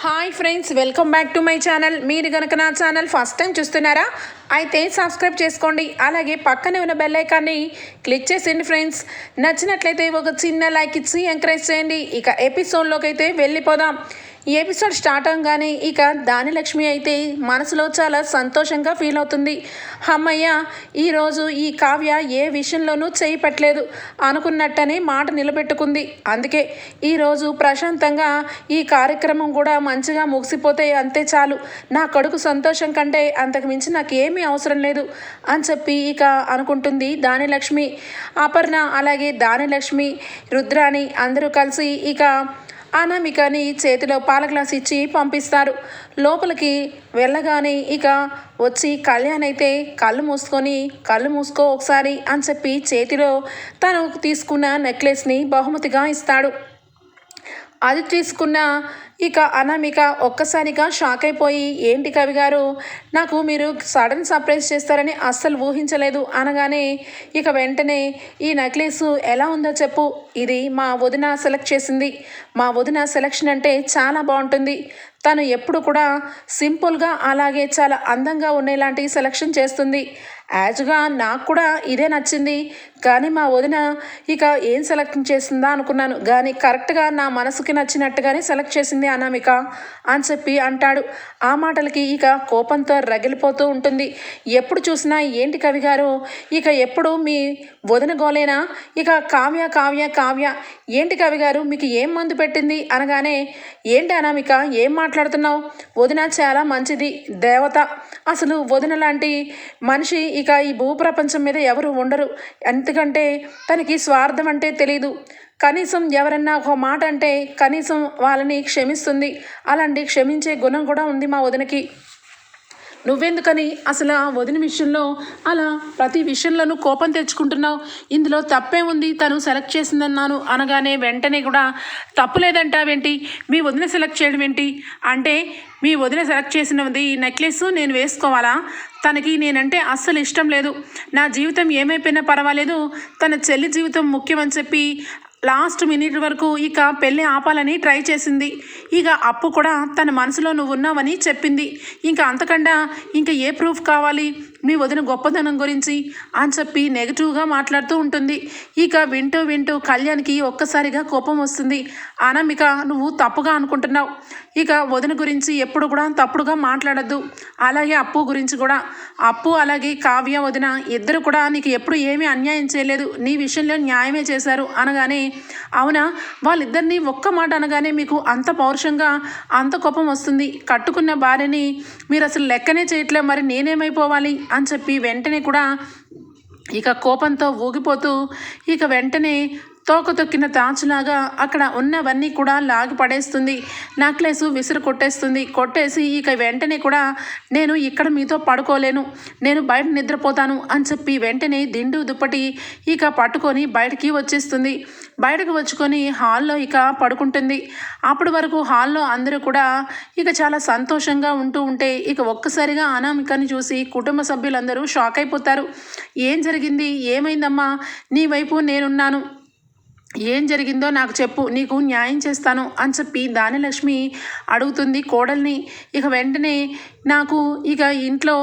Hi friends welcome back to my channel మీరు కనుక నా ఛానల్ ఫస్ట్ టైం చూస్తున్నారా అయితే సబ్స్క్రైబ్ చేసుకోండి. అలాగే పక్కనే ఉన్న బెల్ ఐకాన్ని క్లిక్ చేసేయండి ఫ్రెండ్స్ నచ్చినట్లయితే ఒక చిన్న లైక్ ఇచ్చి ఎంకరేజ్ చేయండి. ఇక ఎపిసోడ్లోకి అయితే వెళ్ళిపోదాం. ఎపిసోడ్ స్టార్ట్ అవగానే ఇక దానిలక్ష్మి అయితే మనసులో చాలా సంతోషంగా ఫీల్ అవుతుంది. అమ్మయ్య ఈరోజు ఈ కావ్య ఏ విషయంలోనూ చేయపట్లేదు అనుకున్నట్టనే మాట నిలబెట్టుకుంది. అందుకే ఈరోజు ప్రశాంతంగా ఈ కార్యక్రమం కూడా మంచిగా ముగిసిపోతే అంతే చాలు. నా కొడుకు సంతోషం కంటే అంతకు మించి నాకు ఏమీ అవసరం లేదు అని చెప్పి ఇక అనుకుంటుంది దానిలక్ష్మి అపర్ణ అలాగే దానిలక్ష్మి రుద్రాణి అందరూ కలిసి ఇక అనామికని చేతిలో పాల గ్లాస్ ఇచ్చి పంపిస్తారు. లోపలికి వెళ్ళగానే ఇక వచ్చి కళ్యాణ్ అయితే కళ్ళు మూసుకొని కళ్ళు మూసుకో ఒకసారి అని చెప్పి చేతిలో తను తీసుకున్న నెక్లెస్ని బహుమతిగా ఇస్తాడు. అది తీసుకున్న ఇక అనామిక ఒక్కసారిగా షాక్ అయిపోయి ఏంటి కవి గారు? నాకు మీరు సడన్ సర్ప్రైజ్ చేస్తారని అస్సలు ఊహించలేదు. అనగానే ఇక వెంటనే ఈ నెక్లెస్ ఎలా ఉందో చెప్పు. ఇది మా వదిన సెలెక్ట్ చేసింది. మా వదిన సెలెక్షన్ అంటే చాలా బాగుంటుంది. తను ఎప్పుడు కూడా సింపుల్గా అలాగే చాలా అందంగా ఉండేలాంటి సెలెక్షన్ చేస్తుంది. యాజ్గా నాకు కూడా ఇదే నచ్చింది. కానీ మా వదిన ఇక ఏం సెలెక్ట్ చేసిందా అనుకున్నాను. కానీ కరెక్ట్గా నా మనసుకి నచ్చినట్టుగానే సెలెక్ట్ చేసింది అనామిక అని చెప్పి అంటాడు. ఆ మాటలకి ఇక కోపంతో రగిలిపోతూ ఉంటుంది. ఎప్పుడు చూసినా ఏంటి కవి గారు? ఇక ఎప్పుడు మీ వదిన గోలేనా? ఇక కావ్య కావ్య కావ్య. ఏంటి కవి గారు? మీకు ఏం మందు పెట్టింది? అనగానే ఏంటి అనామిక? ఏం మాట్లాడుతున్నావు? వదిన చాలా మంచిది దేవత. అసలు వదిన లాంటి మనిషి ఇక ఈ భూప్రపంచం మీద ఎవరు ఉండరు. ఎందుకంటే తనకి స్వార్థం అంటే తెలియదు కనీసం ఎవరన్నా ఒక మాట అంటే కనీసం వాళ్ళని క్షమిస్తుంది. అలాంటి క్షమించే గుణం కూడా ఉంది మా వదినకి. నువ్వెందుకని అసలు వదిన విషయంలో అలా ప్రతి విషయంలోనూ కోపం తెచ్చుకుంటున్నావు? ఇందులో తప్పే ఉంది తను సెలెక్ట్ చేసిందన్నాను అనగానే వెంటనే కూడా తప్పు లేదంటావేంటి? మీ వదిన సెలెక్ట్ చేయడం ఏంటి? అంటే మీ వదిన సెలెక్ట్ చేసినది నెక్లెస్ నేను వేసుకోవాలా? తనకి నేనంటే అస్సలు ఇష్టం లేదు. నా జీవితం ఏమైపోయినా పర్వాలేదు. తన చెల్లి జీవితం ముఖ్యమని చెప్పి లాస్ట్ మినిట్ వరకు ఇక పెళ్ళి ఆపాలని ట్రై చేసింది. ఇక అప్పు కూడా తన మనసులో నువ్వు ఉన్నావని చెప్పింది. ఇంకా అంతకండా ఇంకా ఏ ప్రూఫ్ కావాలి? మీ వదిన గొప్పదనం గురించి అని చెప్పి నెగిటివ్గా మాట్లాడుతూ ఉంటుంది. ఇక వింటూ వింటూ కళ్యాణ్కి ఒక్కసారిగా కోపం వస్తుంది. అనామిక నువ్వు తప్పుగా అనుకుంటున్నావు. ఇక వదిన గురించి ఎప్పుడు కూడా తప్పుడుగా మాట్లాడద్దు. అలాగే అప్పు గురించి కూడా. అప్పు అలాగే కావ్య వదిన ఇద్దరు కూడా నీకు ఎప్పుడు ఏమీ అన్యాయం చేయలేదు. నీ విషయంలో న్యాయమే చేశారు అనగానే అవునా? వాళ్ళిద్దరినీ ఒక్క మాట అనగానే మీకు అంత పౌరుషంగా అంత కోపం వస్తుంది. కట్టుకున్న భార్యని మీరు అసలు లెక్కనే చేయట్లే మరి నేనేమైపోవాలి? అని చెప్పి వెంటనే కూడా ఇక కోపంతో ఊగిపోతూ ఇక వెంటనే తోక తొక్కిన తాచులాగా అక్కడ ఉన్నవన్నీ కూడా లాగి పడేస్తుంది. నెక్లెస్ విసురు కొట్టేస్తుంది. కొట్టేసి ఇక వెంటనే కూడా నేను ఇక్కడ మీతో పడుకోలేను. నేను బయట నిద్రపోతాను అని చెప్పి వెంటనే దిండు దుప్పటి ఇక పట్టుకొని బయటికి వచ్చేస్తుంది. బయటకు వచ్చుకొని హాల్లో ఇక పడుకుంటుంది. అప్పటి వరకు హాల్లో అందరూ కూడా ఇక చాలా సంతోషంగా ఉంటూ ఉంటే ఇక ఒక్కసారిగా అనామికని చూసి కుటుంబ సభ్యులందరూ షాక్ అయిపోతారు. ఏం జరిగింది? ఏమైందమ్మా? నీ వైపు నేనున్నాను. ఏం జరిగిందో నాకు చెప్పు నీకు న్యాయం చేస్తాను అని చెప్పి దానిలక్ష్మి అడుగుతుంది కోడల్ని. ఇక వెంటనే నాకు ఇక ఇంట్లో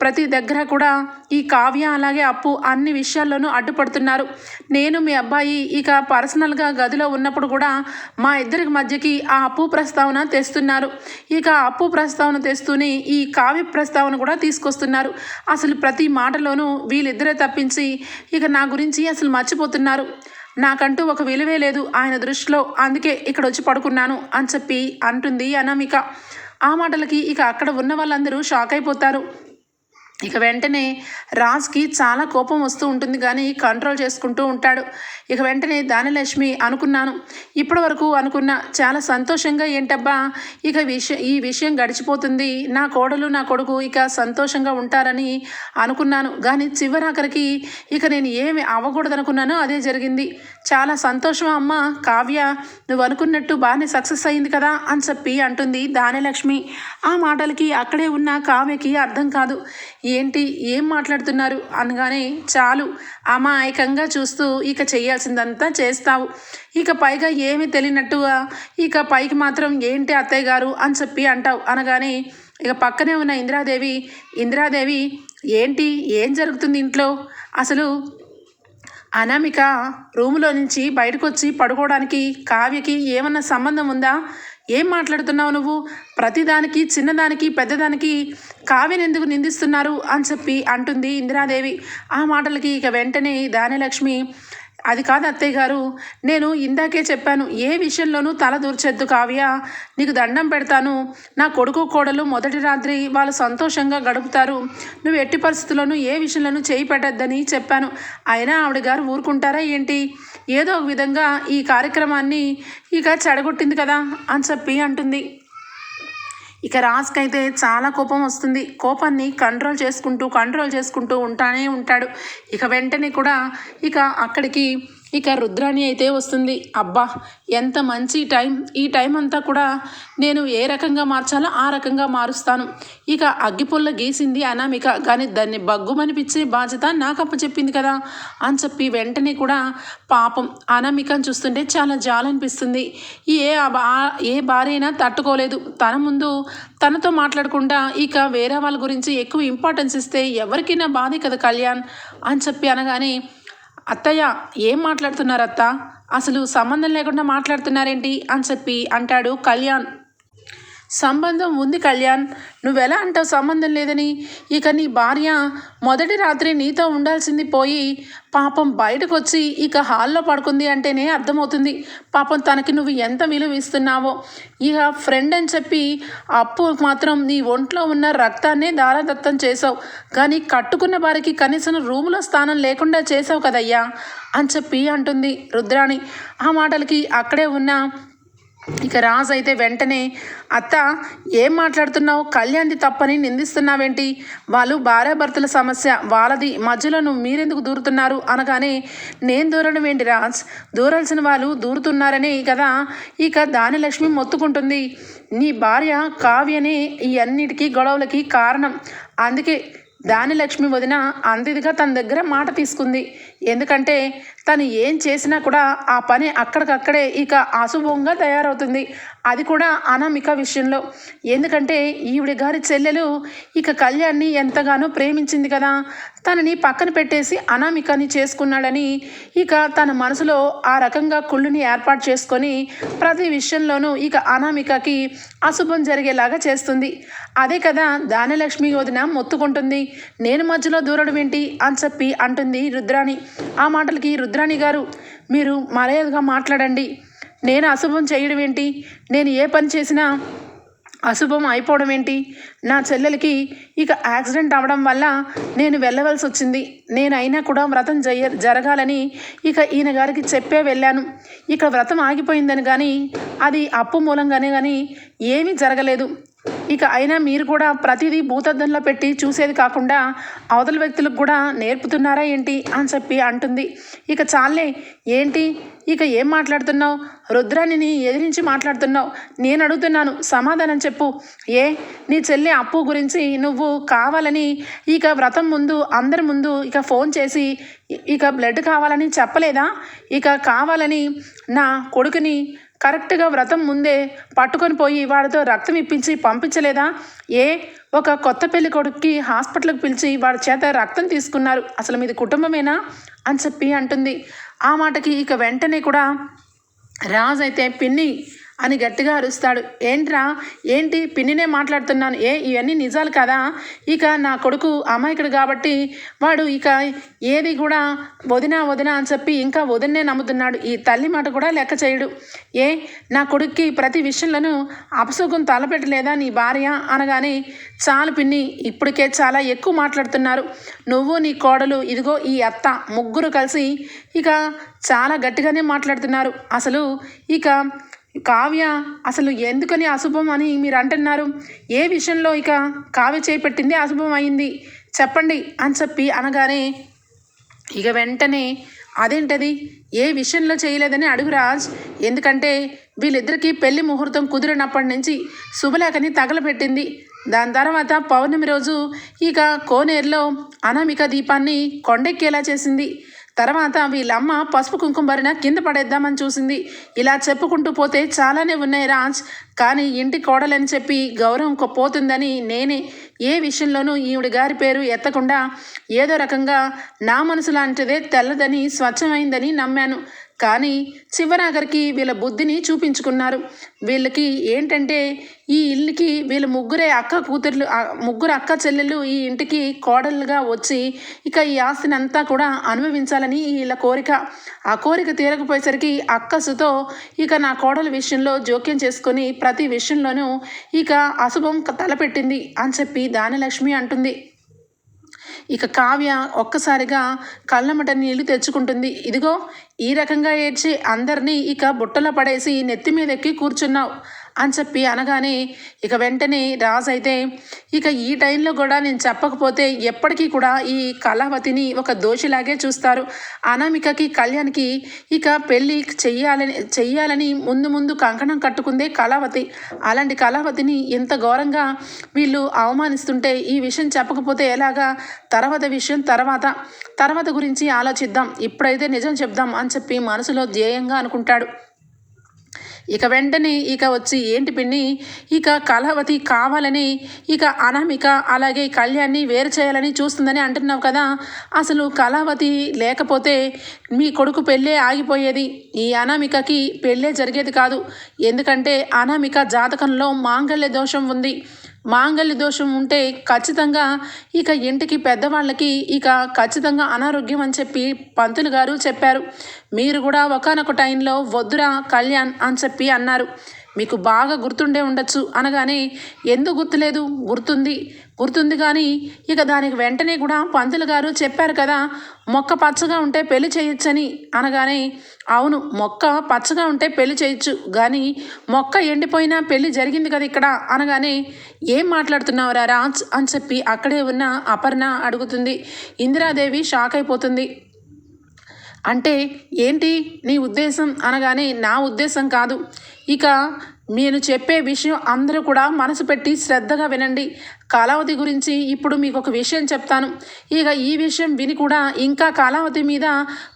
ప్రతి దగ్గర కూడా ఈ కావ్య అలాగే అప్పు అన్ని విషయాల్లోనూ అడ్డుపడుతున్నారు. నేను మీ అబ్బాయి ఇక పర్సనల్గా గదిలో ఉన్నప్పుడు కూడా మా ఇద్దరికి మధ్యకి ఆ అప్పు ప్రస్తావన తెస్తున్నారు. ఇక అప్పు ప్రస్తావన తెస్తూనే ఈ కావ్య ప్రస్తావన కూడా తీసుకొస్తున్నారు. అసలు ప్రతి మాటలోనూ వీళ్ళిద్దరే తప్పించి ఇక నా గురించి అసలు మర్చిపోతున్నారు. నాకంటూ ఒక విలువే లేదు ఆయన దృష్టిలో అందుకే ఇక్కడ వచ్చి పడుకున్నాను అని చెప్పి అంటుంది అనామిక. ఆ మాటలకి ఇక అక్కడ ఉన్న వాళ్ళందరూ షాక్ అయిపోతారు ఇక వెంటనే రాజ్కి చాలా కోపం వస్తూ ఉంటుంది కానీ కంట్రోల్ చేసుకుంటూ ఉంటాడు. ఇక వెంటనే దానిలక్ష్మి అనుకున్నాను. ఇప్పటి వరకు అనుకున్న చాలా సంతోషంగా ఏంటబ్బా ఇక విషయం ఈ విషయం గడిచిపోతుంది. నా కోడలు నా కొడుకు ఇక సంతోషంగా ఉంటారని అనుకున్నాను. కానీ చివరాఖరికి ఇక నేను ఏమి అవ్వకూడదనుకున్నానో అదే జరిగింది. చాలా సంతోషం అమ్మ కావ్య నువ్వు అనుకున్నట్టు బాగానే సక్సెస్ అయింది కదా అని చెప్పి అంటుంది దానిలక్ష్మి ఆ మాటలకి అక్కడే ఉన్న కావ్యకి అర్థం కాదు. ఏంటి? ఏం మాట్లాడుతున్నారు? అనగానే చాలు అమాయకంగా చూస్తూ ఇక చేయాల్సిందంతా చేస్తావు. ఇక పైగా ఏమీ తెలియనట్టుగా ఇక పైకి మాత్రం ఏంటి అత్తయ్య గారు అని చెప్పి అంటావు. అనగానే ఇక పక్కనే ఉన్న ఇందిరాదేవి ఇందిరాదేవి ఏంటి? ఏం జరుగుతుంది ఇంట్లో? అసలు అనామిక రూములో నుంచి బయటకు వచ్చి పడుకోవడానికి కావ్యకి ఏమన్నా సంబంధం ఉందా? ఏం మాట్లాడుతున్నావు నువ్వు? ప్రతిదానికి చిన్నదానికి పెద్దదానికి కావ్యని ఎందుకు నిందిస్తున్నారు అని చెప్పి అంటుంది ఇందిరాదేవి. ఆ మాటలకి ఇక వెంటనే దానిలక్ష్మి అది కాదు అత్తయ్య గారు నేను ఇందాకే చెప్పాను ఏ విషయంలోనూ తల దూర్చొద్దు కావ్య. నీకు దండం పెడతాను. నా కొడుకు కోడలు మొదటి రాత్రి వాళ్ళు సంతోషంగా గడుపుతారు. నువ్వు ఎట్టి పరిస్థితుల్లోనూ ఏ విషయంలోనూ చేయి పెట్టద్దని చెప్పాను. అయినా ఆవిడ గారు ఊరుకుంటారా ఏంటి? ఏదో ఒక విధంగా ఈ కార్యక్రమాన్ని ఇక చెడగొట్టింది కదా అని చెప్పి అంటుంది. ఇక రాజ్కైతే చాలా కోపం వస్తుంది. కోపాన్ని కంట్రోల్ చేసుకుంటూ కంట్రోల్ చేసుకుంటూ ఉంటానే ఉంటాడు. ఇక వెంటనే కూడా ఇక అక్కడికి ఇక రుద్రాణి అయితే వస్తుంది. అబ్బా ఎంత మంచి టైం. ఈ టైం అంతా కూడా నేను ఏ రకంగా మార్చాలో ఆ రకంగా మారుస్తాను. ఇక అగ్గిపుల్ల గీసింది అనామిక. కానీ దాన్ని బగ్గుమనిపించే బాధ్యత నాకు అప్పచెప్పింది కదా. అని చెప్పి వెంటనే కూడా పాపం అనామికను చూస్తుంటే చాలా జాలనిపిస్తుంది. ఏ ఏ భార్యైనా తట్టుకోలేదు. తన ముందు తనతో మాట్లాడకుండా ఇక వేరే వాళ్ళ గురించి ఎక్కువ ఇంపార్టెన్స్ ఇస్తే ఎవరికైనా బాధే కదా కళ్యాణ్. అని చెప్పి అనగానే అత్తయ్య ఏం మాట్లాడుతున్నారు అత్త అసలు సంబంధం లేకుండా మాట్లాడుతున్నారేంటి? అని చెప్పి అంటాడు కళ్యాణ్. సంబంధం ఉంది కళ్యాణ్. నువ్వెలా అంటావు సంబంధం లేదని? ఇక నీ భార్య మొదటి రాత్రి నీతో ఉండాల్సింది పోయి పాపం బయటకు వచ్చి ఇక హాల్లో పడుకుంది అంటేనే అర్థమవుతుంది. పాపం తనకి నువ్వు ఎంత విలువ ఇస్తున్నావో. ఇక ఫ్రెండ్ అని చెప్పి అప్పు మాత్రం నీ ఒంట్లో ఉన్న రక్తాన్నే దారాదత్తం చేసావు కానీ కట్టుకున్న వారికి కనీసం రూములో స్థానం లేకుండా చేసావు కదయ్యా అని చెప్పి అంటుంది రుద్రాణి. ఆ మాటలకి అక్కడే ఉన్న ఇక రాజు అయితే వెంటనే అత్త ఏం మాట్లాడుతున్నావు? కళ్యాణ్ది తప్పని నిందిస్తున్నావేంటి? వాళ్ళు భార్యాభర్తల సమస్య వాళ్ళది మధ్యలో నువ్వు మీరెందుకు దూరుతున్నారు? అనగానే నేను దూరడం ఏంటి రాజ్? దూరాల్సిన వాళ్ళు దూరుతున్నారనే కదా ఇక దానిలక్ష్మి మొత్తుకుంటుంది. నీ భార్య కావ్యనే ఈ అన్నిటికీ గొడవలకి కారణం. అందుకే దానిలక్ష్మి వదిన అందిదిగా తన దగ్గర మాట తీసుకుంది. ఎందుకంటే తను ఏం చేసినా కూడా ఆ పని అక్కడికక్కడే ఇక అశుభంగా తయారవుతుంది. అది కూడా అనామిక విషయంలో. ఎందుకంటే ఈవిడ గారి చెల్లెలు ఇక కళ్యాణ్ని ఎంతగానో ప్రేమించింది కదా. తనని పక్కన పెట్టేసి అనామికని చేసుకున్నాడని ఇక తన మనసులో ఆ రకంగా కుళ్ళుని ఏర్పాటు చేసుకొని ప్రతి విషయంలోనూ ఇక అనామికకి అశుభం జరిగేలాగా చేస్తుంది. అదే కదా దానలక్ష్మి వదిన మొత్తుకుంటుంది. నేను మధ్యలో దూరడం ఏంటి? అని చెప్పి అంటుంది రుద్రాణి. ఆ మాటలకి రుద్రాణి గారు మీరు మర్యాదగా మాట్లాడండి. నేను అశుభం చేయడం ఏంటి? నేను ఏ పని చేసినా అశుభం అయిపోవడం ఏంటి? నా చెల్లెలకి ఇక యాక్సిడెంట్ అవ్వడం వల్ల నేను వెళ్ళవలసి వచ్చింది. నేను అయినా కూడా వ్రతం జయ జరగాలని ఇక ఈయన గారికి చెప్పే వెళ్ళాను. ఇక వ్రతం ఆగిపోయిందని కానీ అది అప్పు మూలంగానే కానీ ఏమీ జరగలేదు. ఇక అయినా మీరు కూడా ప్రతిదీ భూతద్దంలో పెట్టి చూసేది కాకుండా అవతల వ్యక్తులకు కూడా నేర్పుతున్నారా ఏంటి అని చెప్పి అంటుంది. ఇక చాలే ఏంటి? ఇక ఏం మాట్లాడుతున్నావు? రుద్రాణిని ఎదిరించి మాట్లాడుతున్నావు. నేను అడుగుతున్నాను సమాధానం చెప్పు. ఏ నీ చెల్లి అప్పు గురించి నువ్వు కావాలని ఇక వ్రతం ముందు అందరి ముందు ఇక ఫోన్ చేసి ఇక బ్లడ్ కావాలని చెప్పలేదా? ఇక కావాలని నా కొడుకుని కరెక్ట్గా వ్రతం ముందే పట్టుకొని పోయి వాడితో రక్తం ఇప్పించి పంపించలేదా? ఏ? ఒక కొత్త పెళ్ళి కొడుక్కి హాస్పిటల్కి పిలిచి వాడి చేత రక్తం తీసుకున్నారు. అసలు మీది కుటుంబమేనా? అని చెప్పి అంటుంది. ఆ మాటకి ఇక వెంటనే కూడా రాజు అయితే పిన్ని అని గట్టిగా అరుస్తాడు. ఏంట్రా? ఏంటి? పిన్నినే మాట్లాడుతున్నాను. ఏ ఇవన్నీ నిజాలు కదా? ఇక నా కొడుకు అమాయకుడు కాబట్టి వాడు ఇక ఏది కూడా వదినా వదినా అని చెప్పి ఇంకా వదిననే నమ్ముతున్నాడు. ఈ తల్లి మాట కూడా లెక్క చేయడు. ఏ నా కొడుక్కి ప్రతి విషయంలోనూ అపసుఖం తలపెట్టలేదా నీ భార్య? అనగానే చాలు పిన్ని ఇప్పటికే చాలా ఎక్కువ మాట్లాడుతున్నారు. నువ్వు నీ కోడలు ఇదిగో ఈ అత్త ముగ్గురు కలిసి ఇక చాలా గట్టిగానే మాట్లాడుతున్నారు. అసలు ఇక కావ్య అసలు ఎందుకని అశుభం అని మీరు అంటున్నారు ఏ విషయంలో ఇక కావ్య చేపట్టింది అశుభం అయింది? చెప్పండి అని చెప్పి అనగానే ఇక వెంటనే అదేంటది? ఏ విషయంలో చేయలేదని అడుగు రాజ్. ఎందుకంటే వీళ్ళిద్దరికీ పెళ్ళి ముహూర్తం కుదిరినప్పటి నుంచి శుభలేఖని తగలపెట్టింది దాని తర్వాత పౌర్ణమి రోజు ఇక కోనేరులో అనామిక దీపాన్ని కొండెక్కేలా చేసింది. తర్వాత వీళ్ళమ్మ పసుపు కుంకుమరిన కింద పడేద్దామని చూసింది. ఇలా చెప్పుకుంటూ పోతే చాలానే ఉన్నాయి రాజ్. కానీ ఇంటి కోడలని చెప్పి గౌరవం పోతుందని నేనే ఏ విషయంలోనూ ఈవిడ గారి పేరు ఎత్తకుండా ఏదో రకంగా నా మనసు లాంటిదే తెల్లదని స్వచ్ఛమైందని నమ్మాను. కానీ చివరాఖరికి వీళ్ళ బుద్ధిని చూపించుకున్నారు. వీళ్ళకి ఏంటంటే ఈ ఇల్లుకి వీళ్ళ ముగ్గురే అక్క కూతుర్లు ముగ్గురు అక్క చెల్లెలు ఈ ఇంటికి కోడలుగా వచ్చి ఇక ఈ ఆస్తిని అంతా కూడా అనుభవించాలని వీళ్ళ కోరిక. ఆ కోరిక తీరకపోయేసరికి అక్కసుతో ఇక నా కోడల విషయంలో జోక్యం చేసుకొని ప్రతి విషయంలోనూ ఇక అశుభం తలపెట్టింది అని చెప్పి దానిలక్ష్మి అంటుంది. ఇక కావ్య ఒక్కసారిగా కళ్ళమట నీళ్ళు తెచ్చుకుంటుంది. ఇదిగో ఈ రకంగా ఏడ్చి అందరినీ ఇక బుట్టలో పడేసి నెత్తి మీద ఎక్కి కూర్చున్నావు. అని చెప్పి అనగానే ఇక వెంటనే రాజు అయితే ఇక ఈ టైంలో కూడా నేను చెప్పకపోతే ఎప్పటికీ కూడా ఈ కళావతిని ఒక దోషిలాగే చూస్తారు. అనామికకి కళ్యాణ్కి ఇక పెళ్ళి చెయ్యాలని చెయ్యాలని ముందు ముందు కంకణం కట్టుకుందే కళావతి. అలాంటి కళావతిని ఎంత ఘోరంగా వీళ్ళు అవమానిస్తుంటే ఈ విషయం చెప్పకపోతే ఎలాగా? తర్వాత విషయం తర్వాత. తర్వాత గురించి ఆలోచిద్దాం. ఇప్పుడైతే నిజం చెప్దాం అని చెప్పి మనసులో ధ్యేయంగా అనుకుంటాడు. ఇక వెంటనే ఇక వచ్చి ఏంటి పిన్ని? ఇక కళావతి కావాలని ఇక అనామిక అలాగే కళ్యాణ్ని వేరు చేయాలని చూస్తుందని అంటున్నావు కదా? అసలు కళావతి లేకపోతే మీ కొడుకు పెళ్ళే ఆగిపోయేది. ఈ అనామికకి పెళ్ళే జరిగేది కాదు. ఎందుకంటే అనామిక జాతకంలో మాంగళ్య దోషం ఉంది. మాంగళ్య దోషం ఉంటే ఖచ్చితంగా ఇక ఇంటికి పెద్దవాళ్ళకి ఇక ఖచ్చితంగా అనారోగ్యం అని చెప్పి పంతులు గారు చెప్పారు. మీరు కూడా ఒకనొక టైంలో వద్దురా కళ్యాణ్ అని చెప్పి అన్నారు. మీకు బాగా గుర్తుండే ఉండొచ్చు అనగానే ఎందుకు గుర్తులేదు? గుర్తుంది. గుర్తుంది కానీ ఇక దానికి వెంటనే కూడా పంతులు గారు చెప్పారు కదా మొక్క పచ్చగా ఉంటే పెళ్ళి చేయొచ్చని అనగానే అవును మొక్క పచ్చగా ఉంటే పెళ్ళి చేయొచ్చు కానీ మొక్క ఎండిపోయినా పెళ్ళి జరిగింది కదా ఇక్కడ అనగానే ఏం మాట్లాడుతున్నావురా రాజ్ అని చెప్పి అక్కడే ఉన్న అపర్ణ అడుగుతుంది. ఇందిరాదేవి షాక్ అయిపోతుంది. అంటే ఏంటి నీ ఉద్దేశం అనగానే నా ఉద్దేశం కాదు. ఇక నేను చెప్పే విషయం అందరూ కూడా మనసు పెట్టి శ్రద్ధగా వినండి. కాలావధి గురించి ఇప్పుడు మీకు ఒక విషయం చెప్తాను. ఇక ఈ విషయం విని కూడా ఇంకా కాలావధి మీద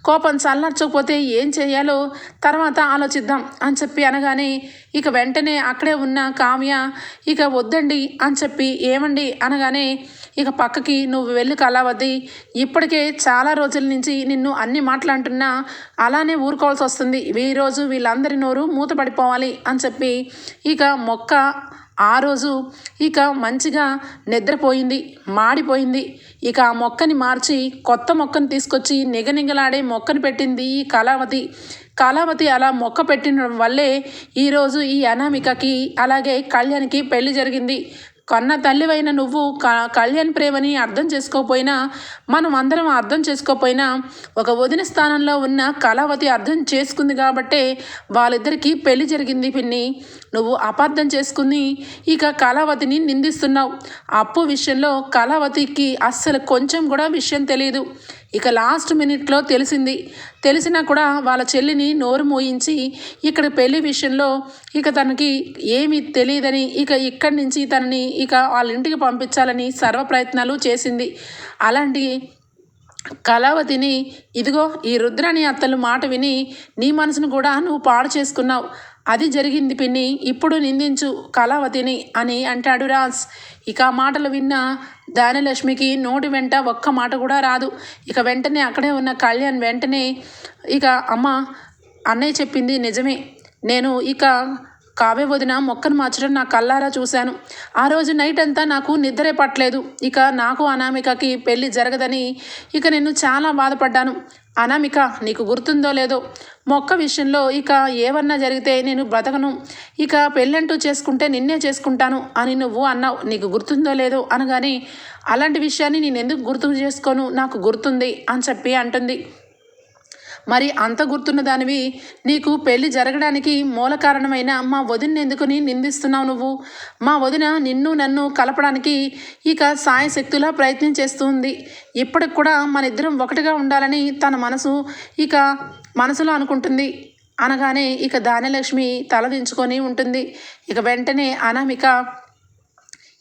కోపం చల్లర్చకపోతే ఏం చేయాలో తర్వాత ఆలోచిద్దాం అని చెప్పి అనగానే ఇక వెంటనే అక్కడే ఉన్న కావ్య ఇక వద్దండి అని చెప్పి ఏమండి అనగానే ఇక పక్కకి నువ్వు వెళ్ళి కాలావధి ఇప్పటికే చాలా రోజుల నుంచి నిన్ను అన్ని మాట్లాడుతున్నా అలానే ఊరుకోవాల్సి వస్తుంది. ఈరోజు వీళ్ళందరి నోరు మూతపడిపోవాలి అని చెప్పి ఇక మొక్క ఆ రోజు ఇక మంచిగా నిద్రపోయింది మాడిపోయింది. ఇక ఆ మొక్కని మార్చి కొత్త మొక్కను తీసుకొచ్చి నిగనిగలాడే మొక్కను పెట్టింది ఈ కళావతి. కళావతి అలా మొక్క పెట్టిన వల్లే ఈరోజు ఈ అనామికకి అలాగే కళ్యాణ్కి పెళ్ళి జరిగింది. కన్న తల్లివైన నువ్వు క కళ్యాణ్ ప్రేమని అర్థం చేసుకోకపోయినా మనం అందరం అర్థం చేసుకోకపోయినా ఒక వదిన స్థానంలో ఉన్న కళావతి అర్థం చేసుకుంది కాబట్టే వాళ్ళిద్దరికీ పెళ్ళి జరిగింది పిన్ని. నువ్వు అపార్థం చేసుకుని ఇక కళావతిని నిందిస్తున్నావు. అప్పు విషయంలో కళావతికి అస్సలు కొంచెం కూడా విషయం తెలియదు ఇక లాస్ట్ మినిట్లో తెలిసింది. తెలిసినా కూడా వాళ్ళ చెల్లిని నోరు మోయించి ఇక్కడ పెళ్ళి విషయంలో ఇక తనకి ఏమీ తెలియదని ఇక ఇక్కడి నుంచి తనని ఇక వాళ్ళ ఇంటికి పంపించాలని సర్వ ప్రయత్నాలు చేసింది. అలాంటి కళావతిని ఇదిగో ఈ రుద్రాణి అత్తలు మాట విని నీ మనసును కూడా నువ్వు పాడు చేసుకున్నావు. అది జరిగింది పిన్ని ఇప్పుడు నిందించు కళావతిని అని అంటాడు రాజ్. ఇక మాటలు విన్న దానిలక్ష్మికి నోటి వెంట ఒక్క మాట కూడా రాదు. ఇక వెంటనే అక్కడే ఉన్న కళ్యాణ్ వెంటనే ఇక అమ్మ అన్నయ్య చెప్పింది నిజమే. నేను ఇక కావ్య వదిన మొక్కను మార్చడం నా కల్లారా చూశాను. ఆ రోజు నైట్ అంతా నాకు నిద్రే పట్టలేదు. ఇక నాకు అనామికకి పెళ్ళి జరగదని ఇక నేను చాలా బాధపడ్డాను. అనామిక నీకు గుర్తుందో లేదో మొక్క విషయంలో ఇక ఏమన్నా జరిగితే నేను బ్రతకను. ఇక పెళ్ళంటూ చేసుకుంటే నిన్నే చేసుకుంటాను అని నువ్వు అన్నావు. నీకు గుర్తుందో లేదో అనగానే అలాంటి విషయాన్ని నేను ఎందుకు గుర్తు చేసుకోను? నాకు గుర్తుంది అని చెప్పి అంటుంది. మరి అంత గుర్తున్న దానివి నీకు పెళ్ళి జరగడానికి మూల కారణమైన మా వదిన ఎందుకుని నిందిస్తున్నావు నువ్వు? మా వదిన నిన్ను నన్ను కలపడానికి ఇక సాయశక్తులా ప్రయత్నం చేస్తుంది. ఇప్పటికి కూడా మన ఇద్దరం ఒకటిగా ఉండాలని తన మనసు ఇక మనసులో అనుకుంటుంది. అనగానే ఇక దానలక్ష్మి తలదించుకొని ఉంటుంది. ఇక వెంటనే అనామిక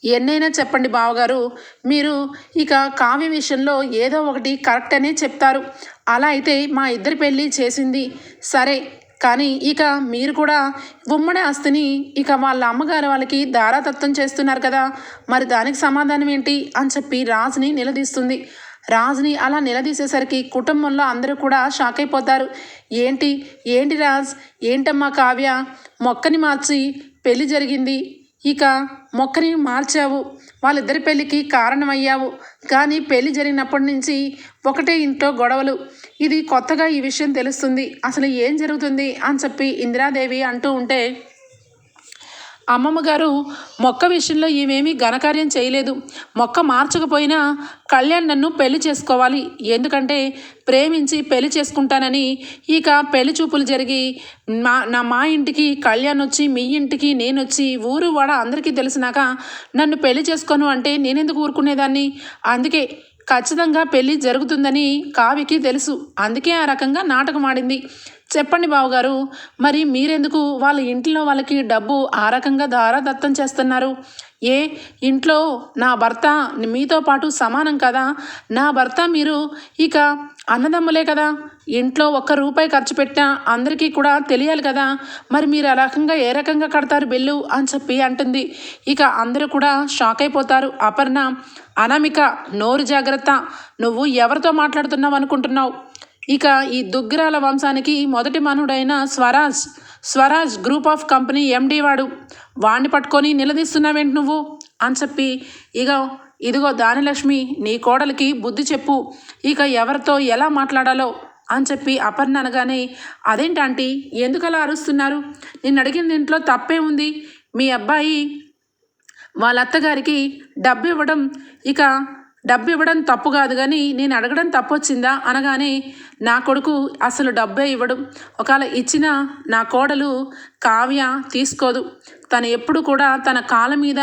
ఎన్నైనా చెప్పండి బావగారు. మీరు ఇక కావ్య విషయంలో ఏదో ఒకటి కరెక్ట్ అనే చెప్తారు. అలా అయితే మా ఇద్దరి పెళ్ళి చేసింది. సరే కానీ ఇక మీరు కూడా ఉమ్మడి ఆస్తిని ఇక వాళ్ళ అమ్మగారు వాళ్ళకి దారాతత్వం చేస్తున్నారు కదా. మరి దానికి సమాధానం ఏంటి అని చెప్పి రాజుని నిలదీస్తుంది. రాజుని అలా నిలదీసేసరికి కుటుంబంలో అందరూ కూడా షాక్ అయిపోతారు. ఏంటి? ఏంటి రాజ్? ఏంటమ్మా కావ్య? మొక్కని మార్చి పెళ్ళి జరిగింది. ఇక మొక్కని మార్చావు. వాళ్ళిద్దరి పెళ్ళికి కారణమయ్యావు. కానీ పెళ్ళి జరిగినప్పటి నుంచి ఒకటే ఇంట్లో గొడవలు. ఇది కొత్తగా ఈ విషయం తెలుస్తుంది. అసలు ఏం జరుగుతుంది? అని చెప్పి ఇందిరాదేవి అంటూ ఉంటే అమ్మమ్మ గారు మొక్క విషయంలో ఈమెమీ ఘనకార్యం చేయలేదు. మొక్క మార్చకపోయినా కళ్యాణ్ నన్ను పెళ్ళి చేసుకోవాలి. ఎందుకంటే ప్రేమించి పెళ్ళి చేసుకుంటానని ఇక పెళ్ళి చూపులు జరిగి మా నా మా ఇంటికి కళ్యాణ్ వచ్చి మీ ఇంటికి నేను వచ్చి ఊరు వాడ అందరికీ తెలిసినాక నన్ను పెళ్ళి చేసుకోను అంటే నేనెందుకు ఊరుకునేదాన్ని? అందుకే ఖచ్చితంగా పెళ్ళి జరుగుతుందని కావికి తెలుసు. అందుకే ఆ రకంగా నాటకం ఆడింది. చెప్పండి బావగారు మరి మీరెందుకు వాళ్ళ ఇంట్లో వాళ్ళకి డబ్బు ఆ రకంగా దారాదత్తం చేస్తున్నారు? ఏ ఇంట్లో నా భర్త మీతో పాటు సమానం కదా? నా భర్త మీరు ఇక అన్నదమ్ములే కదా? ఇంట్లో ఒక్క రూపాయి ఖర్చు పెట్టినా అందరికీ కూడా తెలియాలి కదా? మరి మీరు ఆ రకంగా ఏ రకంగా కడతారు బిల్లు అని చెప్పి అంటుంది. ఇక అందరూ కూడా షాక్ అయిపోతారు. అపర్ణ అనామిక నోరు జాగ్రత్త. నువ్వు ఎవరితో మాట్లాడుతున్నావు అనుకుంటున్నావు? ఇక ఈ దుగ్గిరాల వంశానికి మొదటి మనుడైన Swaraj Swaraj group of company MD వాడు. వాణ్ణి పట్టుకొని నిలదీస్తున్నావేంటి నువ్వు? అని చెప్పి ఇక ఇదిగో దానిలక్ష్మి నీ కోడలికి బుద్ధి చెప్పు. ఇక ఎవరితో ఎలా మాట్లాడాలో? అని చెప్పి అపర్ణ అనగానే అదేంటి ఆంటీ? ఎందుకు అలా అరుస్తున్నారు? నేను అడిగిన దీంట్లో తప్పే ఉంది. మీ అబ్బాయి వాళ్ళ అత్తగారికి డబ్బు ఇవ్వడం ఇక డబ్బు ఇవ్వడం తప్పు కాదు కానీ నేను అడగడం తప్పు వచ్చిందా అనగానే నా కొడుకు అసలు డబ్బే ఇవ్వడం. ఒకవేళ ఇచ్చిన నా కోడలు కావ్య తీసుకోదు. తను ఎప్పుడు కూడా తన కాళ్ళ మీద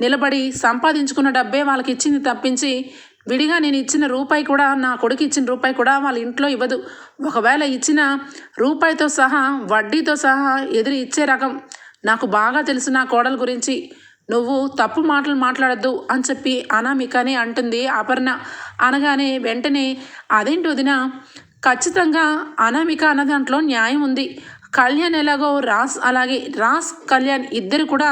నిలబడి సంపాదించుకున్న డబ్బే వాళ్ళకి ఇచ్చింది తప్పించి విడిగా నేను ఇచ్చిన రూపాయి కూడా నా కొడుకు ఇచ్చిన రూపాయి కూడా వాళ్ళ ఇంట్లో ఇవ్వదు. ఒకవేళ ఇచ్చిన రూపాయితో సహా వడ్డీతో సహా ఎదురు ఇచ్చే రకం. నాకు బాగా తెలుసు నా కోడల గురించి. నువ్వు తప్పు మాటలు మాట్లాడద్దు అని చెప్పి అనామికని అంటుంది అపర్ణ. అనగానే వెంటనే అదేంటి వదిన? ఖచ్చితంగా అనామిక అన్న దాంట్లో న్యాయం ఉంది. కళ్యాణ్ ఎలాగో రాస్ అలాగే రాస్ కళ్యాణ్ ఇద్దరు కూడా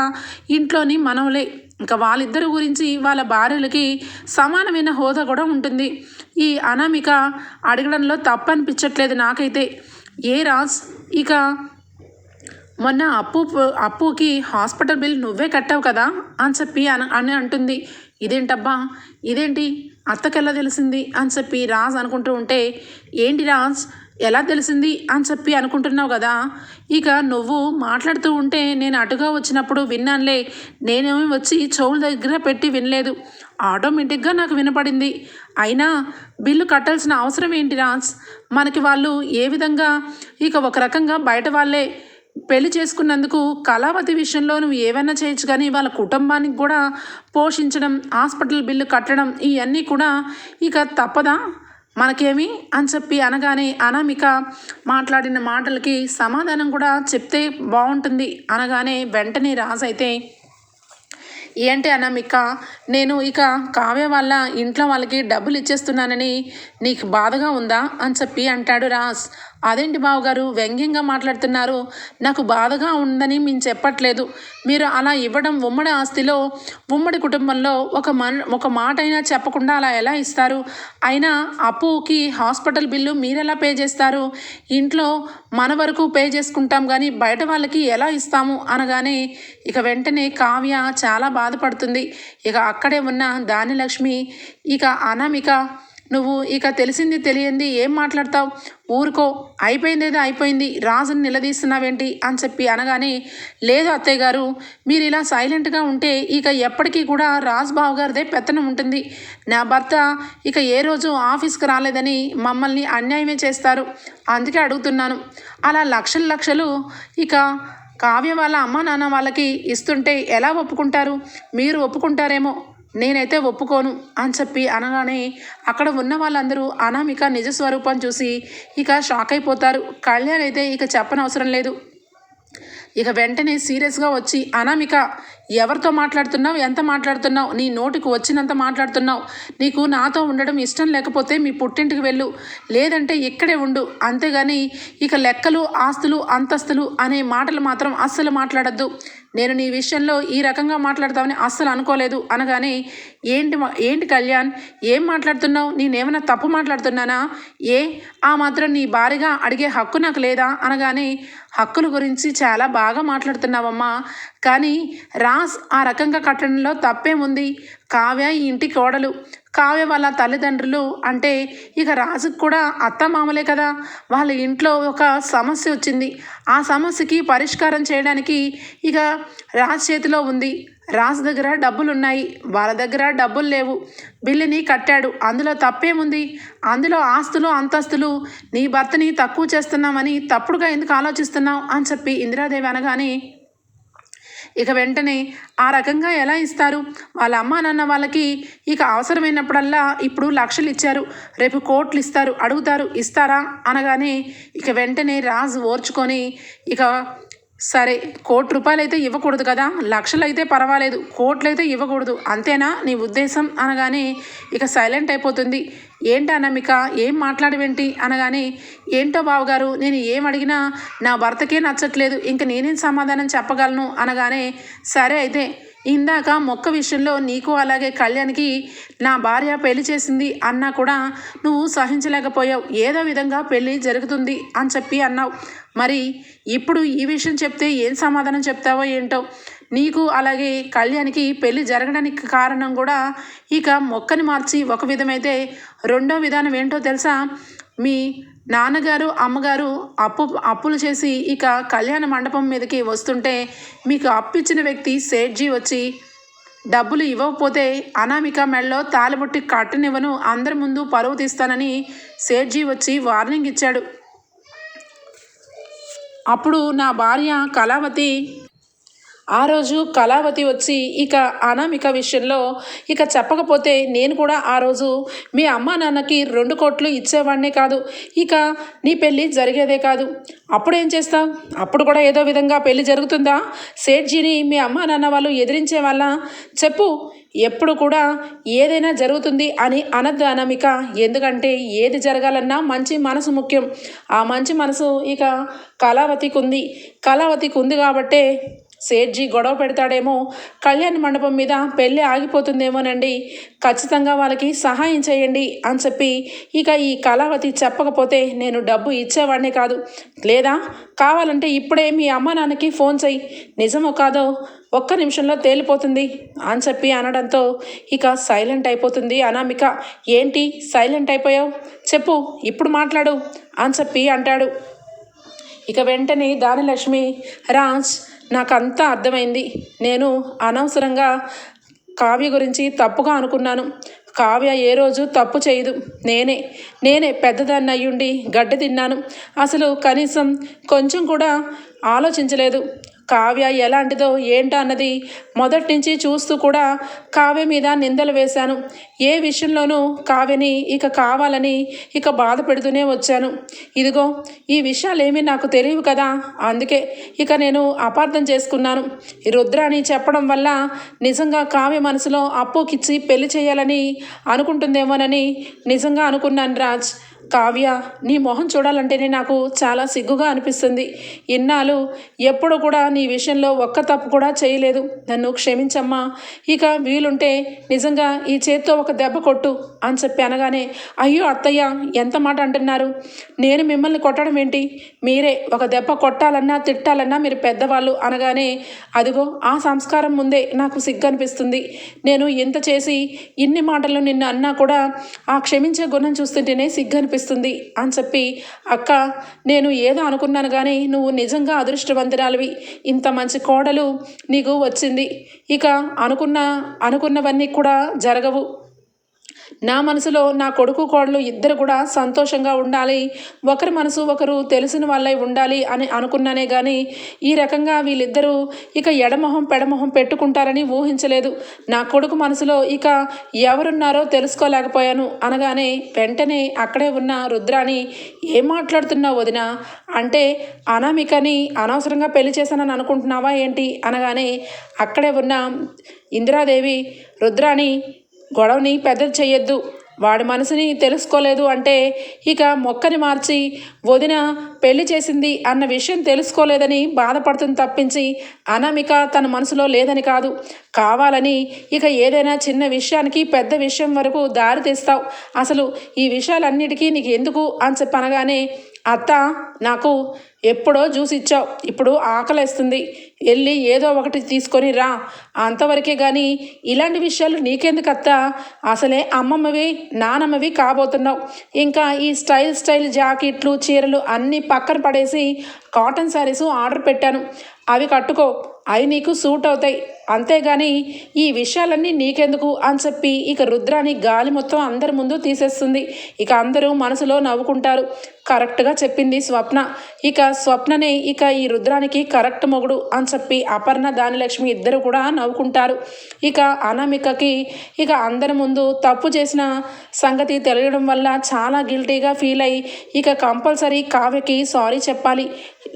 ఇంట్లోని మనవలే. ఇంకా వాళ్ళిద్దరి గురించి వాళ్ళ భార్యలకి సమానమైన హోదా కూడా ఉంటుంది. ఈ అనామిక అడగడంలో తప్పు అనిపించట్లేదు నాకైతే. ఏ రాజ్ ఇక మొన్న అప్పు అప్పుకి హాస్పిటల్ బిల్ నువ్వే కట్టావు కదా అని చెప్పి అని అని అంటుంది. ఇదేంటబ్బా? ఇదేంటి? అత్తకెలా తెలిసింది? అని చెప్పి రాజ్ అనుకుంటూ ఉంటే ఏంటి రాజ్? ఎలా తెలిసింది? అని చెప్పి అనుకుంటున్నావు కదా. ఇక నువ్వు మాట్లాడుతూ ఉంటే నేను అటుగా వచ్చినప్పుడు విన్నానులే. నేనేమి వచ్చి చెవుల దగ్గర పెట్టి వినలేదు. ఆటోమేటిక్గా నాకు వినపడింది. అయినా బిల్లు కట్టాల్సిన అవసరం ఏంటి రాజ్? మనకి వాళ్ళు ఏ విధంగా? ఇక ఒక రకంగా బయట వాళ్ళే. పెళ్ళి చేసుకున్నందుకు కళావతి విషయంలో నువ్వు ఏమైనా చేయొచ్చు కానీ వాళ్ళ కుటుంబానికి కూడా పోషించడం హాస్పిటల్ బిల్లు కట్టడం ఇవన్నీ కూడా ఇక తప్పదా? మనకేమి? అని చెప్పి అనగానే అనామిక మాట్లాడిన మాటలకి సమాధానం కూడా చెప్తే బాగుంటుంది అనగానే వెంటనే రాజైతే ఏంటి అనామిక? నేను ఇక కావ్య వాళ్ళ ఇంట్లో వాళ్ళకి డబ్బులు ఇచ్చేస్తున్నానని నీకు బాధగా ఉందా? అని చెప్పి అంటాడు రాజ్. అదేంటి బావగారు వ్యంగ్యంగా మాట్లాడుతున్నారు. నాకు బాధగా ఉందని మేము చెప్పట్లేదు. మీరు అలా ఇవ్వడం ఉమ్మడి ఆస్తిలో ఉమ్మడి కుటుంబంలో ఒక మన ఒక మాట అయినా చెప్పకుండా అలా ఎలా ఇస్తారు? అయినా అప్పుకి హాస్పిటల్ బిల్లు మీరెలా పే చేస్తారు? ఇంట్లో మన వరకు పే చేసుకుంటాం కానీ బయట వాళ్ళకి ఎలా ఇస్తాము అనగానే ఇక వెంటనే కావ్య చాలా బాధపడుతుంది. ఇక అక్కడే ఉన్న దానిలక్ష్మి ఇక అనామిక నువ్వు ఇక తెలిసింది తెలియంది ఏం మాట్లాడతావు? ఊరుకో అయిపోయిందేదో అయిపోయింది రాజుని నిలదీస్తున్నావేంటి అని చెప్పి అనగానే లేదు అత్తయ్య గారు మీరు ఇలా సైలెంట్గా ఉంటే ఇక ఎప్పటికీ కూడా రాజు బావ గారిదే పెత్తనం ఉంటుంది. నా భర్త ఇక ఏ రోజు ఆఫీస్కి రాలేదని మమ్మల్ని అన్యాయమే చేస్తారు. అందుకే అడుగుతున్నాను. అలా లక్షలు లక్షలు ఇక కావ్య వాళ్ళ అమ్మ నాన్న వాళ్ళకి ఇస్తుంటే ఎలా ఒప్పుకుంటారు? మీరు ఒప్పుకుంటారేమో. నేనైతే ఒప్పుకోను అని చెప్పి అనగానే అక్కడ ఉన్న వాళ్ళందరూ అనామిక నిజ స్వరూపం చూసి ఇక షాక్ అయిపోతారు. కళ్యాణ్ అయితే ఇక చెప్పనవసరం లేదు. ఇక వెంటనే సీరియస్గా వచ్చి అనామిక ఎవరితో మాట్లాడుతున్నావు? ఎంత మాట్లాడుతున్నావు? నీ నోటికి వచ్చినంత మాట్లాడుతున్నావు? నీకు నాతో ఉండడం ఇష్టం లేకపోతే మీ పుట్టింటికి వెళ్ళు. లేదంటే ఇక్కడే ఉండు. అంతేగాని ఇక లెక్కలు ఆస్తులు అంతస్తులు అనే మాటలు మాత్రం అస్సలు మాట్లాడద్దు. నేను నీ విషయంలో ఈ రకంగా మాట్లాడతావని అస్సలు అనుకోలేదు. అనగానే ఏంటి ఏంటి కళ్యాణ్? ఏం మాట్లాడుతున్నావు? నేనేమైనా తప్పు మాట్లాడుతున్నానా? ఏ? ఆ మాత్రం నీ భారీగా అడిగే హక్కు నాకు లేదా? అనగానే హక్కుల గురించి చాలా బాగా మాట్లాడుతున్నావమ్మా. కానీ రాస్ ఆ రకంగా కట్టడంలో తప్పేముంది? కావ్య ఈ ఇంటి కోడలు కావ్య వాళ్ళ తల్లిదండ్రులు అంటే ఇక రాజుకు కూడా అత్త మామలే కదా. వాళ్ళ ఇంట్లో ఒక సమస్య వచ్చింది. ఆ సమస్యకి పరిష్కారం చేయడానికి ఇక రాజ్ చేతిలో ఉంది. రాజు దగ్గర డబ్బులు ఉన్నాయి వాళ్ళ దగ్గర డబ్బులు లేవు. బిల్లుని కట్టాడు. అందులో తప్పేముంది? అందులో ఆస్తులు అంతస్తులు నీ భర్తని తక్కువ చేస్తున్నామని తప్పుడుగా ఎందుకు ఆలోచిస్తున్నావు అని చెప్పి ఇందిరాదేవి అనగానే ఇక వెంటనే ఆ రకంగా ఎలా ఇస్తారు? వాళ్ళ అమ్మ నాన్న వాళ్ళకి ఇక అవసరమైనప్పుడల్లా ఇప్పుడు లక్షలు ఇచ్చారు. రేపు కోట్లు ఇస్తారు అడుగుతారు ఇస్తారా అనగానే ఇక వెంటనే రాజు ఓర్చుకొని ఇక సరే కోటి రూపాయలు అయితే ఇవ్వకూడదు కదా? లక్షలు అయితే పర్వాలేదు కోట్లు అయితే ఇవ్వకూడదు. అంతేనా? నీ ఉద్దేశం? అనగానే ఇక సైలెంట్ అయిపోతుంది. ఏంటి అనామిక? ఏం మాట్లాడవేంటి? అనగానే ఏంటో బావగారు నేను ఏం అడిగినా నా భర్తకే నచ్చట్లేదు. ఇంక నేనేం సమాధానం చెప్పగలను? అనగానే సరే అయితే ఇందాక మొక్క విషయంలో నీకు అలాగే కళ్యాణ్కి నా భార్య పెళ్ళి చేసింది అన్నా కూడా నువ్వు సహించలేకపోయావు. ఏదో విధంగా పెళ్ళి జరుగుతుంది అని చెప్పి అన్నావు. మరి ఇప్పుడు ఈ విషయం చెప్తే ఏం సమాధానం చెప్తావో ఏంటో? నీకు అలాగే కళ్యాణ్కి పెళ్ళి జరగడానికి కారణం కూడా ఇక మొక్కని మార్చి ఒక విధమైతే రెండో విధానం ఏంటో తెలుసా? మీ నాన్నగారు అమ్మగారు అప్పు అప్పులు చేసి ఇక కళ్యాణ మండపం మీదకి వస్తుంటే మీకు అప్పిచ్చిన వ్యక్తి సేట్జీ వచ్చి డబ్బులు ఇవ్వకపోతే అనామిక మెడలో తాలిబొట్టి కట్టనివ్వను అందరి ముందు పరువు తీస్తానని సేట్జీ వచ్చి వార్నింగ్ ఇచ్చాడు. అప్పుడు నా భార్య కళావతి ఆ రోజు కళావతి వచ్చి ఇక అనామిక విషయంలో ఇక చెప్పకపోతే నేను కూడా ఆ రోజు మీ అమ్మా నాన్నకి రెండు కోట్లు ఇచ్చేవాడినే కాదు. ఇక నీ పెళ్ళి జరిగేదే కాదు. అప్పుడు ఏం చేస్తావు అప్పుడు కూడా ఏదో విధంగా పెళ్ళి జరుగుతుందా? సేట్జీని మీ అమ్మా నాన్న వాళ్ళు ఎదిరించే వాళ్ళ? చెప్పు. ఎప్పుడు కూడా ఏదైనా జరుగుతుంది అని అనద్దు అనామిక. ఎందుకంటే ఏది జరగాలన్నా మంచి మనసు ముఖ్యం. ఆ మంచి మనసు ఇక కళావతికి ఉంది కళావతికి ఉంది కాబట్టే సేట్జీ గొడవ పెడతాడేమో కళ్యాణ మండపం మీద పెళ్ళి ఆగిపోతుందేమోనండి. ఖచ్చితంగా వాళ్ళకి సహాయం చేయండి అని చెప్పి ఇక ఈ కళావతి చెప్పకపోతే నేను డబ్బు ఇచ్చేవాడినే కాదు. లేదా కావాలంటే ఇప్పుడే మీ అమ్మ నాన్నకి ఫోన్ చెయ్యి. నిజమో కాదో ఒక్క నిమిషంలో తేలిపోతుంది అని చెప్పి అనడంతో ఇక సైలెంట్ అయిపోతుంది అనామిక. ఏంటి సైలెంట్ అయిపోయావు? చెప్పు ఇప్పుడు మాట్లాడు అని చెప్పి అంటాడు. ఇక వెంటనే దానిలక్ష్మి రాజ్ నాకంతా అర్థమైంది. నేను అనవసరంగా కావ్య గురించి తప్పుగా అనుకున్నాను. కావ్య ఏ రోజు తప్పు చేయదు. నేనే నేనే పెద్దదాన్ని అయ్యుండి గడ్డ తిన్నాను. అసలు కనీసం కొంచెం కూడా ఆలోచించలేదు. కావ్య ఎలాంటిదో ఏంటో అన్నది మొదటి నుంచి చూస్తూ కూడా కావ్య మీద నిందలు వేశాను. ఏ విషయంలోనూ కావ్యని ఇక కావాలని ఇక బాధ పెడుతూనే వచ్చాను. ఇదిగో ఈ విషయాలేమీ నాకు తెలియవు కదా అందుకే ఇక నేను అపార్థం చేసుకున్నాను. ఈ రుద్రాని చెప్పడం వల్ల నిజంగా కావ్య మనసులో అప్పుకిచ్చి పెళ్ళి చేయాలని అనుకుంటుందేమోనని నిజంగా అనుకున్నాను రాజ్. కావ్య నీ మొహం చూడాలంటేనే నాకు చాలా సిగ్గుగా అనిపిస్తుంది. ఇన్నాళ్ళు ఎప్పుడు కూడా నీ విషయంలో ఒక్క తప్పు కూడా చేయలేదు. నన్ను క్షమించమ్మా. ఇక వీలుంటే నిజంగా ఈ చేత్తో ఒక దెబ్బ కొట్టు అని చెప్పి అనగానే అయ్యో అత్తయ్య ఎంత మాట అంటున్నారు? నేను మిమ్మల్ని కొట్టడం ఏంటి? మీరే ఒక దెబ్బ కొట్టాలన్నా తిట్టాలన్నా మీరు పెద్దవాళ్ళు అనగానే అదిగో ఆ సంస్కారం ముందే నాకు సిగ్గు అనిపిస్తుంది నేను ఇంత చేసి ఇన్ని మాటలు నిన్ను అన్నా కూడా ఆ క్షమించే గుణం చూస్తుంటేనే సిగ్గు అనిపిస్తుంది అనిపిస్తుంది అని చెప్పి అక్క నేను ఏదో అనుకున్నాను కానీ నువ్వు నిజంగా అదృష్టవంతురాలివి. ఇంత మంచి కోడలు నీకు వచ్చింది. ఇక అనుకున్న అనుకున్నవన్నీ కూడా జరగవు. నా మనసులో నా కొడుకు కోడలు ఇద్దరు కూడా సంతోషంగా ఉండాలి. ఒకరి మనసు ఒకరు తెలిసిన వాళ్ళై ఉండాలి అని అనుకున్నానే కానీ ఈ రకంగా వీళ్ళిద్దరూ ఇక ఎడమొహం పెడమొహం పెట్టుకుంటారని ఊహించలేదు. నా కొడుకు మనసులో ఇక ఎవరున్నారో తెలుసుకోలేకపోయాను. అనగానే వెంటనే అక్కడే ఉన్న రుద్రాని ఏం మాట్లాడుతున్నావు వదిన? అంటే అనామికని అనవసరంగా పెళ్ళి చేశానని అనుకుంటున్నావా ఏంటి? అనగానే అక్కడే ఉన్న ఇందిరాదేవి రుద్రాని గొడవని పెద్దది చేయొద్దు వాడి మనసుని తెలుసుకోలేదు అంటే ఇక మొక్కని మార్చి వదిన పెళ్ళి చేసింది అన్న విషయం తెలుసుకోలేదని బాధపడుతుంది తప్పించి అనామిక తన మనసులో లేదని కాదు. కావాలని ఇక ఏదైనా చిన్న విషయానికి పెద్ద విషయం వరకు దారి తీస్తావు. అసలు ఈ విషయాలన్నిటికీ నీకు ఎందుకు అని చెప్పి అనగానే అత్త నాకు ఎప్పుడో జ్యూస్ ఇచ్చావు. ఇప్పుడు ఆకలేస్తుంది. వెళ్ళి ఏదో ఒకటి తీసుకొని రా. అంతవరకే కానీ ఇలాంటి విషయాలు నీకెందుకు అత్త? అసలే అమ్మమ్మవి నానమ్మవి కాబోతున్నావు. ఇంకా ఈ స్టైల్ స్టైల్ జాకెట్లు చీరలు అన్నీ పక్కన పడేసి కాటన్ శారీస్ ఆర్డర్ పెట్టాను. అవి కట్టుకో. అవి నీకు సూట్ అవుతాయి. అంతేగాని ఈ విషయాలన్నీ నీకెందుకు అని చెప్పి ఇక రుద్రాని గాలి మొత్తం అందరి ముందు తీసేస్తుంది. ఇక అందరూ మనసులో నవ్వుకుంటారు. కరెక్ట్గా చెప్పింది స్వప్న. ఇక స్వప్ననే ఇక ఈ రుద్రానికి కరెక్ట్ మొగుడు అని చెప్పి అపర్ణ దానిలక్ష్మి ఇద్దరు కూడా నవ్వుకుంటారు. ఇక అనామికకి ఇక అందరి ముందు తప్పు చేసిన సంగతి తెలియడం వల్ల చాలా గిల్టీగా ఫీల్ అయ్యి ఇక కంపల్సరీ కావ్యకి సారీ చెప్పాలి.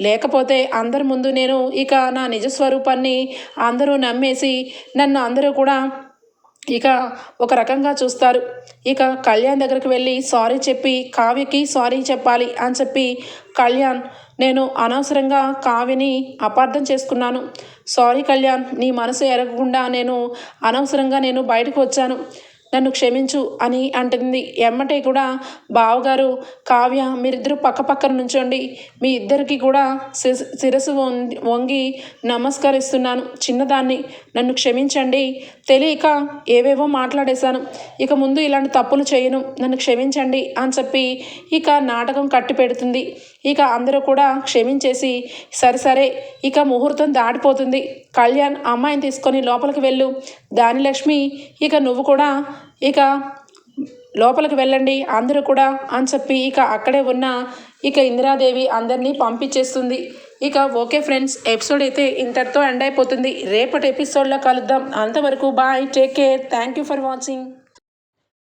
లేకపోతే అందరి ముందు నేను ఇక నా నిజస్వరూపాన్ని అందరూ నమ్మేసి నన్ను అందరూ కూడా ఇక ఒక రకంగా చూస్తారు. ఇక కళ్యాణ్ దగ్గరికి వెళ్ళి సారీ చెప్పి కావ్యకి సారీ చెప్పాలి అని చెప్పి కళ్యాణ్ నేను అనవసరంగా కావ్యని అపార్థం చేసుకున్నాను. సారీ కళ్యాణ్ నీ మనసు ఎరగకుండా నేను అనవసరంగా నేను బయటకు వచ్చాను. నన్ను క్షమించు అని అంటుంది. ఎమ్మటే కూడా బావగారు కావ్య మీరిద్దరూ పక్క పక్కన నుంచోండి. మీ ఇద్దరికి కూడా శిరస్- శిరస్సు వం- వంగి నమస్కరిస్తున్నాను. చిన్నదాన్ని నన్ను క్షమించండి. తెలియక ఏవేవో మాట్లాడేశాను. ఇక ముందు ఇలాంటి తప్పులు చేయను. నన్ను క్షమించండి అని చెప్పి ఇక నాటకం కట్టి పెడుతుంది ఇక అందరూ కూడా క్షమించేసి సరే సరే ఇక ముహూర్తం దాటిపోతుంది. కళ్యాణ్ అమ్మాయిని తీసుకొని లోపలికి వెళ్ళు. దానిలక్ష్మి ఇక నువ్వు కూడా ఇక లోపలికి వెళ్ళండి. అందరూ కూడా అని చెప్పి ఇక అక్కడే ఉన్న ఇక ఇందిరాదేవి అందరినీ పంపించేస్తుంది. ఇక ఓకే ఫ్రెండ్స్ ఎపిసోడ్ అయితే ఇంతటితో ఎండ్ అయిపోతుంది. రేపటి ఎపిసోడ్లో కలుద్దాం. అంతవరకు bye take care. Thank you for watching.